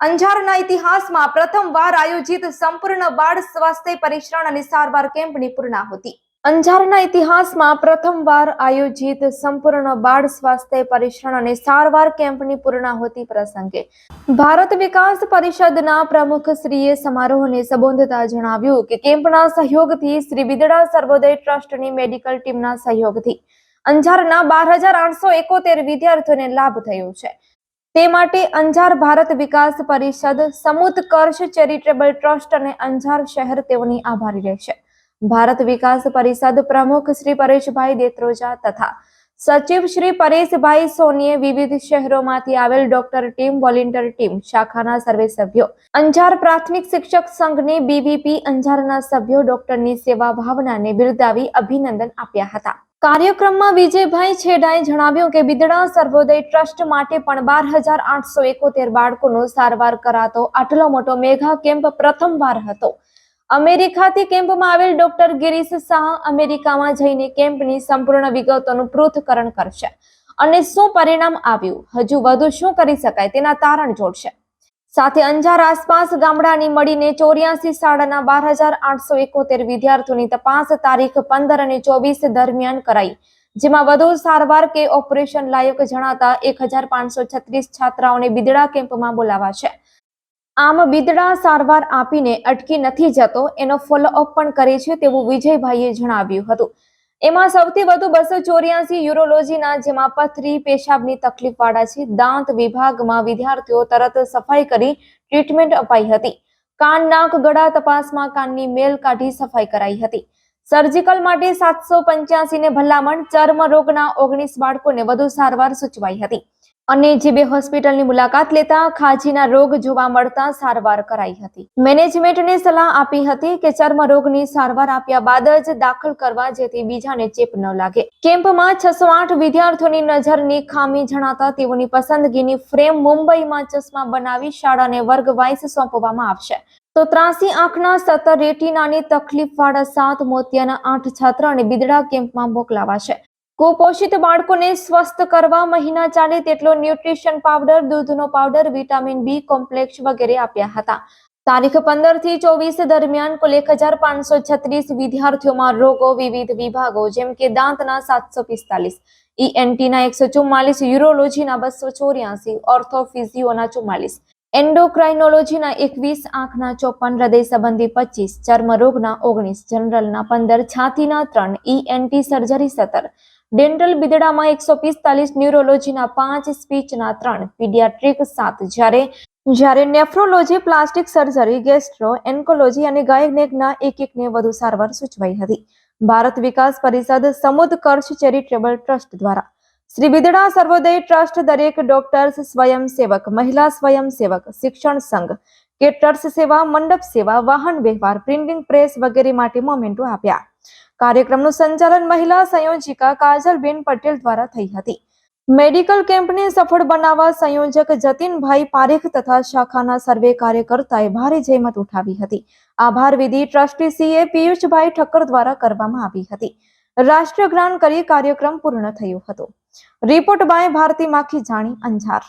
અંજારના ઇતિહાસમાં પ્રથમવાર આયોજિત સંપૂર્ણ બાળ સ્વાસ્થ્ય પરીક્ષણ અને સારવાર કેમ્પની પૂર્ણાહુતિ અંજારના ઇતિહાસમાં પ્રથમવાર આયોજિત સંપૂર્ણ બાળ સ્વાસ્થ્ય પરીક્ષણ અને સારવાર કેમ્પની પૂર્ણાહુતિ પ્રસંગે ભારત વિકાસ પરિષદના પ્રમુખ શ્રીએ સમારોહને સંબોધતા જણાવ્યું કે કેમ્પના સહયોગથી શ્રી વિદડા સર્વોદય ટ્રસ્ટની મેડિકલ ટીમના સહયોગથી અંજારના બાર હજાર આઠસો એકોતેર વિદ્યાર્થીઓને લાભ થયો છે. તે માટે અંજાર ભારત વિકાસ પરિષદ સમુત્કર્ષ ચેરિટેબલ ટ્રસ્ટ અને અંજાર શહેર તેઓની આભારી રહેશે. ભારત વિકાસ પરિષદ પ્રમુખ શ્રી પરેશભાઈ દેત્રોજા તથા સચિવ શ્રી પરેશભાઈ સોનીએ વિવિધ શહેરોમાંથી આવેલ ડોક્ટર ટીમ, વોલેન્ટિયર ટીમ, શાખાના સર્વે સભ્યો, અંજાર પ્રાથમિક શિક્ષક સંઘની બીવીપી અંજારના સભ્યો ડોક્ટરની સેવા ભાવનાને બિરદાવી અભિનંદન આપ્યા હતા. કાર્યક્રમમાં વિજયભાઈ છેડાએ જણાવ્યું કે બિદડા સર્વોદય ટ્રસ્ટ માટે પણ બાર હજાર આઠસો એકોતેર બાળકોનો સારવાર કરાતો આટલો મોટો મેઘા કેમ્પ પ્રથમવાર હતો. અમેરિકાથી કેમ્પમાં આવેલ ડોક્ટર ગિરીશ શાહ અમેરિકામાં જઈને કેમ્પની સંપૂર્ણ વિગતોનું પૃથ્થકરણ કરશે અને શું પરિણામ આવ્યું? હજુ વધુ શું કરી શકાય? તેના તારણ જોડશે. સાથે અંજાર આસપાસ ગામડાની મળીને ચોર્યાસી શાળાના બાર હજાર આઠસો એકોતેર વિદ્યાર્થીઓની તપાસ તારીખ પંદર અને ચોવીસ દરમિયાન કરાઈ, જેમાં વધુ સારવાર કે ઓપરેશન લાયક જણાતા એક હજાર પાંચસો છત્રીસ છાત્રાઓને બિદડા કેમ્પમાં બોલાવાશે. આમ બિદડા સારવાર આપીને અટકી નથી જતો, એનો ફોલોઅપ પણ કરે છે તેવું વિજયભાઈએ જણાવ્યું હતું. એમાં સૌથી વધુ બસો ચોર્યાસી યુરોલોજીના જેમાં પથરી, પેશાબની તકલીફ વાળા છે. દાંત વિભાગમાં વિદ્યાર્થીઓ તરત સફાઈ કરી ટ્રીટમેન્ટ અપાઈ હતી. કાન, નાક, ગળા તપાસમાં કાનની મેલ કાઢી સફાઈ કરાઈ હતી. સર્જિકલ માટે સાતસો પંચ્યાસી ને ભલામણ, ચર્મ રોગના ઓગણીસ બાળકોને વધુ સારવાર સૂચવાઈ હતી. અને જે બે હોસ્પિટલની મુલાકાત લેતા ખાજીના રોગ જોવા મળતા સારવાર કરાઈ હતી. મેનેજમેન્ટને સલાહ આપી હતી કે ચર્મ રોગની સારવાર આપ્યા બાદ જ દાખલ કરવા જેથી બીજાને ચેપ ન લાગે. કેમ્પમાં છસો આઠ વિદ્યાર્થીઓની નજરની ખામી જણાતા તેઓની પસંદગીની ફ્રેમ મુંબઈમાં ચશ્મા બનાવી શાળાને વર્ગ વાઇઝ સોંપવામાં આવશે. તો ત્રાસી આંખના સત્તર રેટિનાની તકલીફ વાળા સાત મોતિયાના આઠ છાત્ર અને બિદડા કેમ્પમાં મોકલાવાશે. કુપોષિત બાળકોને સ્વસ્થ કરવા મહિના ચાલે તેટલો ન્યુટ્રિશન પાવડર, દૂધનો પાવડર, વિટામિન બી કોમ્પ્લેક્ષ વગેરે આપ્યા હતા. તારીખ પંદરથી ચોવીસ દરમિયાન કુલ એક હજાર પાંચસો છત્રીસ વિદ્યાર્થીઓમાં રોગો વિવિધ વિભાગો, જેમ કે દાંતના સાતસો પિસ્તાલીસ ઈએનટીના એકસો ચુમ્માલીસ, યુરોલોજીના બસો ચોર્યાસી, ઓર્થોફિઝિયોના ચુમ્માલીસ, એન્ડોક્રાઇનોલોજીના એકવીસ, આંખના ચોપન, હૃદય સંબંધી પચીસ, ચર્મરોગના ઓગણીસ, જનરલના પંદર, છાતીના ત્રણ ઈએનટી સર્જરી સત્તર ડેન્ટલ બિદડામાં એકસો પિસ્તાલીસ ન્યુરોલોજીના પાંચ સ્પીચના ત્રણ, પીડિયાટ્રિક સાત. જ્યારે જ્યારે nephrology, plastic surgery, gastro, oncology અને ગાયનેકના એક એકને વધુ સારવાર સૂચવાઈ હતી. ભારત વિકાસ પરિષદ સમુદ સમુદકર્ષ ચેરિટેબલ ટ્રસ્ટ દ્વારા. શ્રી બિદડા સર્વોદય ટ્રસ્ટ દરેક ડોક્ટર્સ, સ્વયંસેવક, મહિલા સ્વયંસેવક, શિક્ષણ સંઘ કેટર્સ સેવા, મંડપ સેવા, વાહન વ્યવહાર, પ્રિન્ટિંગ પ્રેસ વગેરે માટે મોમેન્ટો આપ્યા. કાર્યક્રમનું સંચાલન મહિલા સંયોજિકા કાજલબેન પટેલ દ્વારા થઈ હતી. મેડિકલ કેમ્પને સફળ બનાવવા સંયોજક જતીનભાઈ પારેખ તથા શાખાના સર્વે કાર્યકર્તાએ ભારે જહેમત ઉઠાવી હતી. આભાર વિધિ ટ્રસ્ટી સીએ પિયુષભાઈ ઠક્કર દ્વારા કરવામાં આવી હતી. રાષ્ટ્રીય જ્ઞાન કરી કાર્યક્રમ પૂર્ણ થયો હતો. રિપોર્ટ બાય ભારતી માખી, જાણી અંજાર.